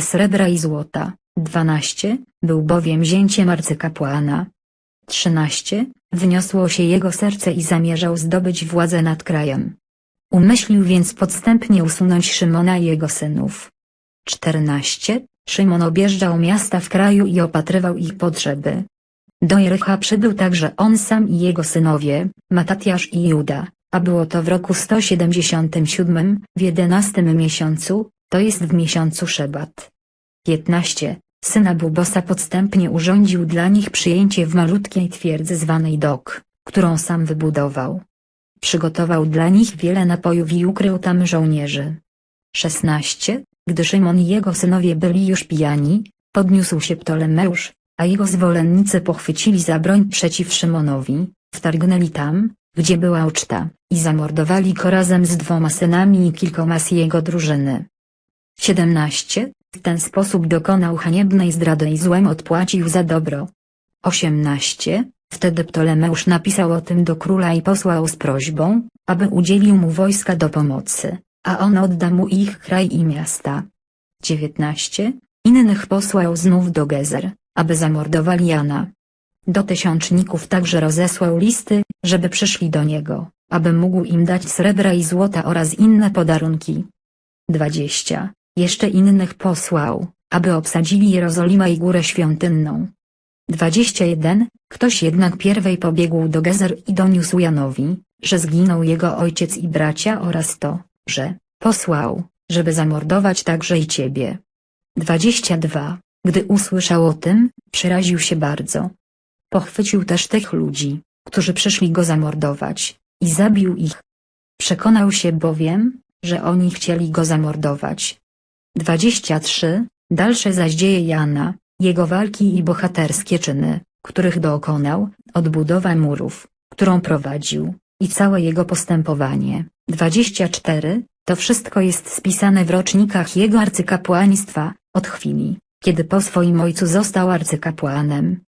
srebra i złota. 12. Był bowiem zięciem arcykapłana. 13. Wniosło się jego serce i zamierzał zdobyć władzę nad krajem. Umyślił więc podstępnie usunąć Szymona i jego synów. 14. Szymon objeżdżał miasta w kraju i opatrywał ich potrzeby. Do Jericha przybył także on sam i jego synowie, Matatiasz i Juda, a było to w roku 177, w jedenastym miesiącu, to jest w miesiącu Szebat. 15. Syna Bubosa podstępnie urządził dla nich przyjęcie w malutkiej twierdzy zwanej Dok, którą sam wybudował. Przygotował dla nich wiele napojów i ukrył tam żołnierzy. 16. Gdy Szymon i jego synowie byli już pijani, podniósł się Ptolemeusz, a jego zwolennicy pochwycili za broń przeciw Szymonowi, wtargnęli tam, gdzie była uczta, i zamordowali go razem z dwoma synami i kilkoma z jego drużyny. 17. W ten sposób dokonał haniebnej zdrady i złem odpłacił za dobro. 18. Wtedy Ptolemeusz napisał o tym do króla i posłał z prośbą, aby udzielił mu wojska do pomocy, a on odda mu ich kraj i miasta. 19. Innych posłał znów do Gezer, aby zamordowali Jana. Do tysiączników także rozesłał listy, żeby przyszli do niego, aby mógł im dać srebra i złota oraz inne podarunki. 20. Jeszcze innych posłał, aby obsadzili Jerozolimę i Górę Świątynną. 21. Ktoś jednak pierwej pobiegł do Gezer i doniósł Janowi, że zginął jego ojciec i bracia oraz to, że posłał, żeby zamordować także i ciebie. 22. Gdy usłyszał o tym, przeraził się bardzo. Pochwycił też tych ludzi, którzy przyszli go zamordować, i zabił ich. Przekonał się bowiem, że oni chcieli go zamordować. 23. Dalsze zaś dzieje Jana, jego walki i bohaterskie czyny, których dokonał, odbudowa murów, którą prowadził, i całe jego postępowanie. 24. To wszystko jest spisane w rocznikach jego arcykapłaństwa, od chwili, kiedy po swoim ojcu został arcykapłanem,